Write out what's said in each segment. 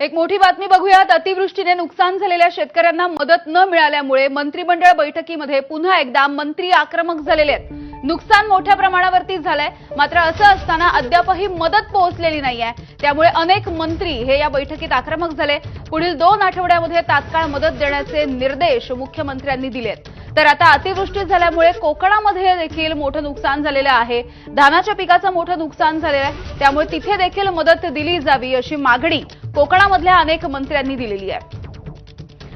एक मोठी बातमी बघूयात. अतिवृष्टीने नुकसान झालेल्या शेतकऱ्यांना मदत न मिळाल्यामुळे मंत्रिमंडळ बैठकीमध्ये पुन्हा एकदा मंत्री आक्रमक झालेले आहेत. नुकसान मोठ्या प्रमाणावरती झालंय. मात्र असं असताना अद्यापही मदत पोहोचलेली नाहीये. त्यामुळे अनेक मंत्री हे या बैठकीत आक्रमक झाले. पुढील दोन आठवड्यामध्ये तात्काळ मदत देण्याचे निर्देश मुख्यमंत्र्यांनी दिलेत. तर आता अतिवृष्टी झाल्यामुळे कोकणामध्ये देखील मोठं नुकसान झालेलं आहे. धानाच्या पिकाचं मोठं नुकसान झालेलं आहे. त्यामुळे तिथे देखील मदत दिली जावी अशी मागणी कोकणामधल्या अनेक मंत्र्यांनी दिलेली आहे.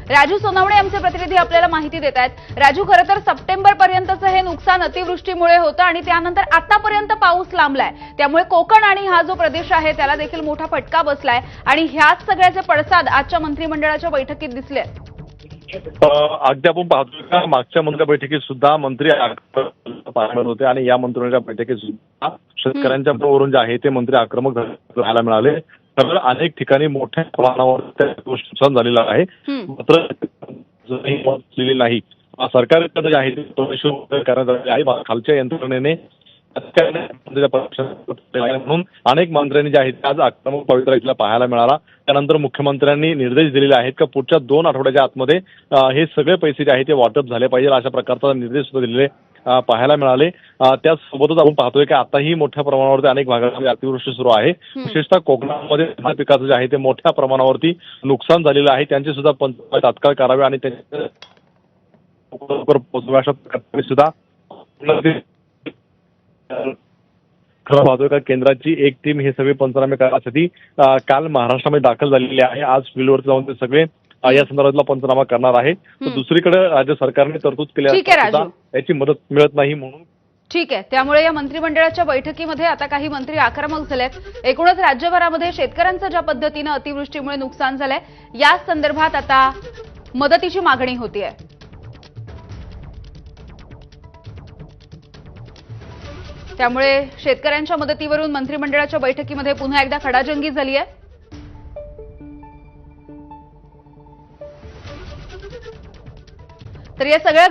राजू सोनवणे आमचे प्रतिनिधी आपल्याला माहिती देत आहेत. राजू खरं तर सप्टेंबर पर्यंतचं हे नुकसान अतिवृष्टीमुळे होतं आणि त्यानंतर आतापर्यंत पाऊस लांबलाय. त्यामुळे कोकण आणि हा जो प्रदेश आहे त्याला देखील मोठा फटका बसलाय. आणि ह्याच सगळ्याचे पडसाद आजच्या मंत्रिमंडळाच्या बैठकीत दिसले अगदी आपण पाहतो का मागच्या मंत्री बैठकीत सुद्धा मंत्री आक्रमक पाहायला होते आणि या मंत्रिमंडळाच्या बैठकीत सुद्धा शेतकऱ्यांच्या जे आहे ते मंत्री आक्रमक राहायला मिळाले. तर अनेक ठिकाणी मोठ्या प्रमाणावर त्या गोष्टी नुकसान झालेलं आहे. मात्र नाही जे आहे उपाय करण्यात आले आहे खालच्या यंत्रणेने म्हणून अनेक मंत्र्यांनी जे आहे ते आज आक्रमक पवित्रा इथला पाहायला मिळाला. त्यानंतर मुख्यमंत्र्यांनी निर्देश दिलेले आहेत का पुढच्या दोन आठवड्याच्या आतमध्ये हे सगळे पैसे जे आहे ते वाटप झाले पाहिजे अशा प्रकारचा निर्देश सुद्धा दिलेले पाहायला मिळाले. त्याचसोबतच आपण पाहतोय की आताही मोठ्या प्रमाणावरती अनेक भागामध्ये अतिवृष्टी सुरू आहे. विशेषतः कोकणामध्ये धान पिकाचं जे आहे ते मोठ्या प्रमाणावरती नुकसान झालेलं आहे. त्यांचे सुद्धा तात्काळ करावे आणि त्यांचे लवकर पोहोचवे अशा प्रकारे सुद्धा का केंद्राची एक टीम हे सगळे पंचनामे करण्यासाठी काल महाराष्ट्रामध्ये दाखल झालेली आहे. आज फील्डवरती जाऊन ते सगळे या संदर्भातला पंचनामा करणार आहे. तर. दुसरीकडे राज्य सरकारने तरतूद केली ठीक आहे, असताना राजू. सुद्धा याची मदत मिळत नाही म्हणून. ठीक आहे. त्यामुळे या मंत्रिमंडळाच्या बैठकीमध्ये आता काही मंत्री आक्रमक झालेत. एकूणच राज्यभरामध्ये शेतकऱ्यांचं ज्या पद्धतीनं अतिवृष्टीमुळे नुकसान झालंय या संदर्भात आता मदतीची मागणी होतीये. त्यामुळे शेतकऱ्यांच्या मदतीवरून मंत्रिमंडळाच्या बैठकीमध्ये पुन्हा एकदा खडाजंगी झाली आहे. तर या सगळ्या